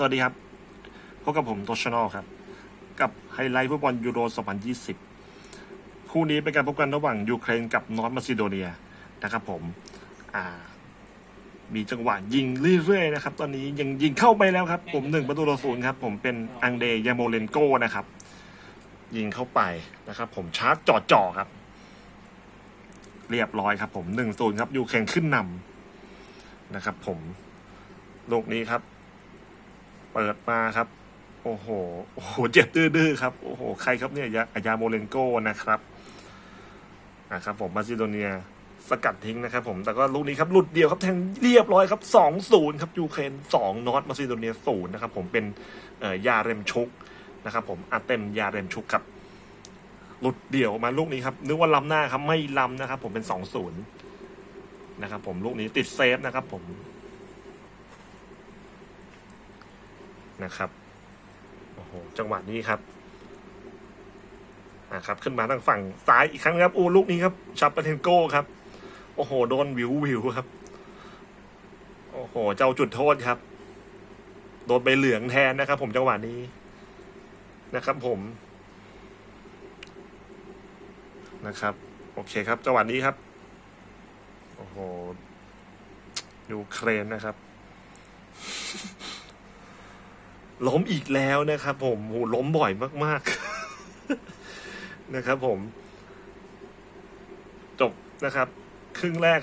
สวัสดีครับ พบกับผมโตชนอลครับ กับไฮไลท์ฟุตบอลยูโร 2020 คู่นี้เป็นการพบกันระหว่างยูเครนกับนอร์ทมาซิโดเนียนะครับผม อ่า มีจังหวะยิงเรื่อยๆนะครับ ตอนนี้ยังยิงเข้าไปแล้วครับ ผมหนึ่งประตูต่อศูนย์ครับ ผมเป็นอังเดยาโมเลนโกนะครับ ยิงเข้าไปนะครับ ผมชาร์จจ่อๆครับ เรียบร้อยครับ ผมหนึ่งศูนย์ครับยูเครนขึ้นนำนะครับ ผมลูกนี้ครับ เปิดมาครับ โอ้โหโอ้โหเจ็บดื้อๆครับ โอ้โหใครครับเนี่ยยาอายาโมเลนโกนะครับนะครับผมมาซิโดเนียสกัดทิ้งนะครับ ผมแต่ก็ลูกนี้ครับหลุดเดียวครับแทงเรียบร้อยครับสองศูนย์ครับยูเครนสองนอตมาซิโดเนียศูนย์นะครับผมเป็นยาเรมชุกนะครับ ผมอาเต็มยาเรมชุกครับหลุดเดี่ยวมาลูกนี้ครับนึกว่าล้ำหน้าครับไม่ล้ำนะครับ ผมเป็นสองศูนย์นะครับ ผมลูกนี้ติดเซฟนะครับ ผม นะครับโอ้โหจังหวะนี้ครับอ่าครับ ขึ้นมาทางฝั่งซ้ายอีกครั้งครับโอ้ลูกนี้ครับชับปาเทนโก้ครับ โอ้โห โดนวิววิวครับ โอ้โห เจ้าจุดโทษครับ โดนใบเหลืองแทนนะครับ ผมจังหวะนี้นะครับ ผมนะครับ โอเคครับจังหวะนี้ครับ โอ้โหยูเครนนะครับ ล้มอีกแล้วนะครับ ผมโหล้มบ่อยมาก ๆ นะครับ ผม จบนะครับ ครึ่งแรก